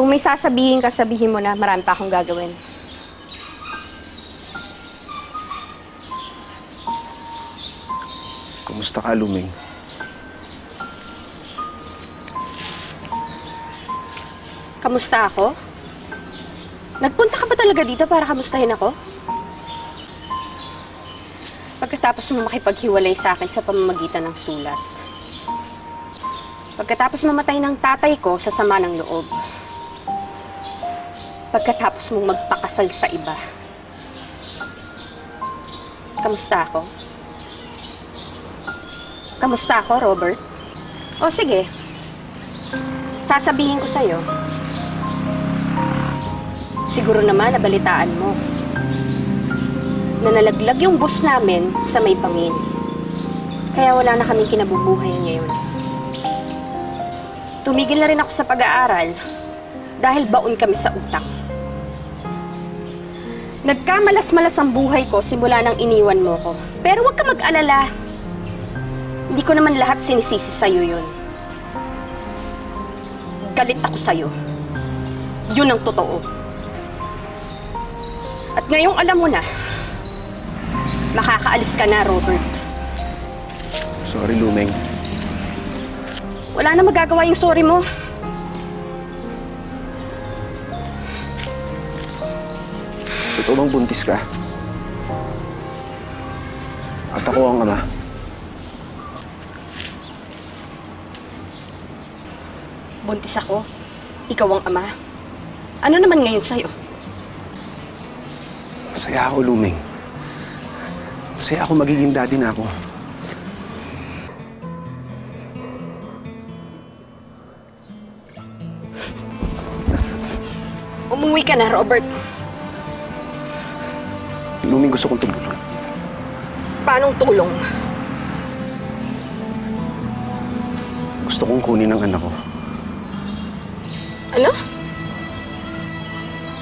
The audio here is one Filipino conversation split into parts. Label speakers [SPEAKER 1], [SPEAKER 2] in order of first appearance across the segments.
[SPEAKER 1] Kung may sasabihin ka, sabihin mo na marami pa akong gagawin.
[SPEAKER 2] Kumusta ka, Luming?
[SPEAKER 1] Kamusta ako? Nagpunta ka ba talaga dito para kamustahin ako? Pagkatapos mo makipaghiwalay sa akin sa pamamagitan ng sulat. Pagkatapos mamatay ng tatay ko sa sama ng loob. Pagkatapos mong magpakasal sa iba. Kamusta ako? Kamusta ako, Robert? O sige, sasabihin ko sa'yo. Siguro naman nabalitaan mo na nalaglag yung bus namin sa may bangin. Kaya wala na kaming kinabubuhay ngayon. Tumigil na rin ako sa pag-aaral dahil baon kami sa utang. Nagkamalas-malas ang buhay ko simula nang iniwan mo ko. Pero huwag ka mag-alala. Hindi ko naman lahat sinisisi sa'yo yun. Galit ako sa'yo. Yun ang totoo. At ngayong alam mo na, makakaalis ka na, Robert.
[SPEAKER 2] Sorry, Luming.
[SPEAKER 1] Wala na magagawa yung sorry mo.
[SPEAKER 2] Totoo bang buntis ka? At ako ang ama.
[SPEAKER 1] Buntis ako. Ikaw ang ama. Ano naman ngayon sa'yo?
[SPEAKER 2] Masaya ako, Luming. Masaya ako magiging daddy na ako.
[SPEAKER 1] Umuwi ka na, Robert.
[SPEAKER 2] Luming gusto kong tumulong.
[SPEAKER 1] Paanong tulong?
[SPEAKER 2] Gusto kong kunin ang anak ko.
[SPEAKER 1] Ano?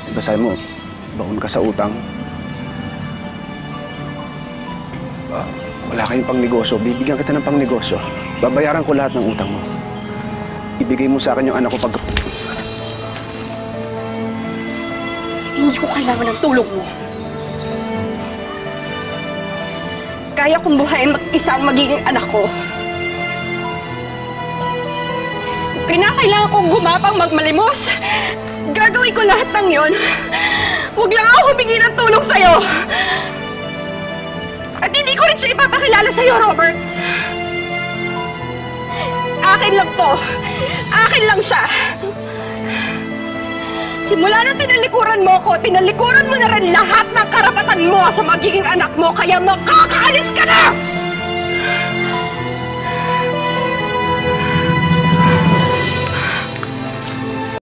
[SPEAKER 2] Diba sabi mo, baon ka sa utang? Ah, wala kayong pang negosyo. Bibigyan kita ng pang negosyo. Babayaran ko lahat ng utang mo. Ibigay mo sa akin yung anak ko pag...
[SPEAKER 1] Hindi ko kailangan ng tulong mo. Kaya kong buhayin mag-isa ang magiging anak ko. Kinakailangan kong gumapang magmalimos, gagawin ko lahat ng yon. Huwag lang ako humingi ng tulong sa'yo. At hindi ko rin siya ipapakilala sa'yo, Robert. Akin lang to. Akin lang siya. Simula na tinalikuran mo ko, tinalikuran mo na rin lahat ng karapatan mo sa magiging anak mo, kaya makakaalis ka na!